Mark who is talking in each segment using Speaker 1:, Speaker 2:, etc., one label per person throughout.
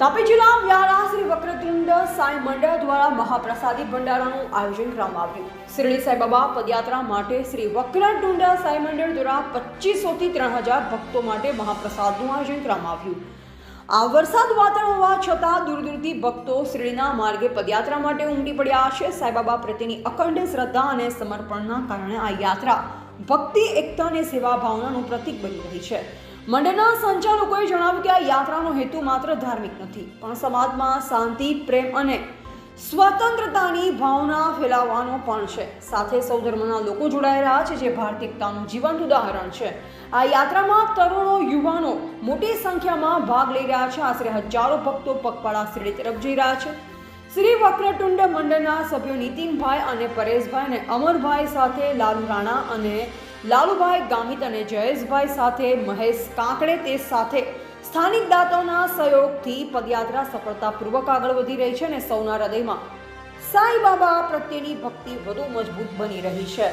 Speaker 1: તાપી જિલ્લા વ્યારા શ્રી વક્રતુંડ સાંઈ મંડળ દ્વારા મહાપ્રસાદી ભંડારાનું આયોજન કરવામાં આવ્યું. શિરડી સાંઈબાબા પદયાત્રા માટે શ્રી વક્રતુંડ સાંઈ મંડળ દ્વારા પચીસોથી ત્રણ હજાર ભક્તો માટે મહાપ્રસાદનું આયોજન કરવામાં આવ્યું. આ વરસાદ વાતાવરણ હોવા છતાં દૂર દૂરથી ભક્તો શ્રીના માર્ગે પદયાત્રા માટે ઉમટી પડ્યા છે. સાંઈબાબા પ્રત્યેની અખંડ શ્રદ્ધા અને સમર્પણના કારણે આ યાત્રા ભક્તિ, એકતા અને સેવા ભાવનાનું પ્રતીક બની રહી છે. મંડળના સંચાલકોએ જણાવ્યું કે આ યાત્રાનો હેતુ માત્ર ધાર્મિક નથી, પણ સમાજમાં શાંતિ, પ્રેમ અને સ્વતંત્રતાની ભાવના ફેલાવવાનો પણ છે. સાથે સૌ ધર્મના લોકો જોડાઈ રહ્યા છે, જે ભારતીયતાનું જીવંત ઉદાહરણ છે. આ યાત્રામાં તરુણો, યુવાનો મોટી સંખ્યામાં ભાગ લઈ રહ્યા છે. આશરે હજારો ભક્તો પગપાળા શિરડી તરફ જઈ રહ્યા છે. શ્રી વક્રતુંડ મંડળના સભ્યો નીતિનભાઈ અને પરેશભાઈ અને અમરભાઈ સાથે લાલુ રાણા અને લાલુભાઈ ગામિત અને જયેશભાઈ સાથે મહેશ કાંકડે તે સાથે સ્થાનિક દાતાઓના સહયોગથી પદયાત્રા સફળતાપૂર્વક આગળ વધી રહી છે અને સૌના હૃદયમાં સાંઈ બાબા પ્રત્યેની ભક્તિ વધુ મજબૂત બની રહી છે.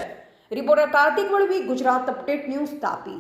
Speaker 1: Reporter Kartik Valvi, Gujarat update news Tapi.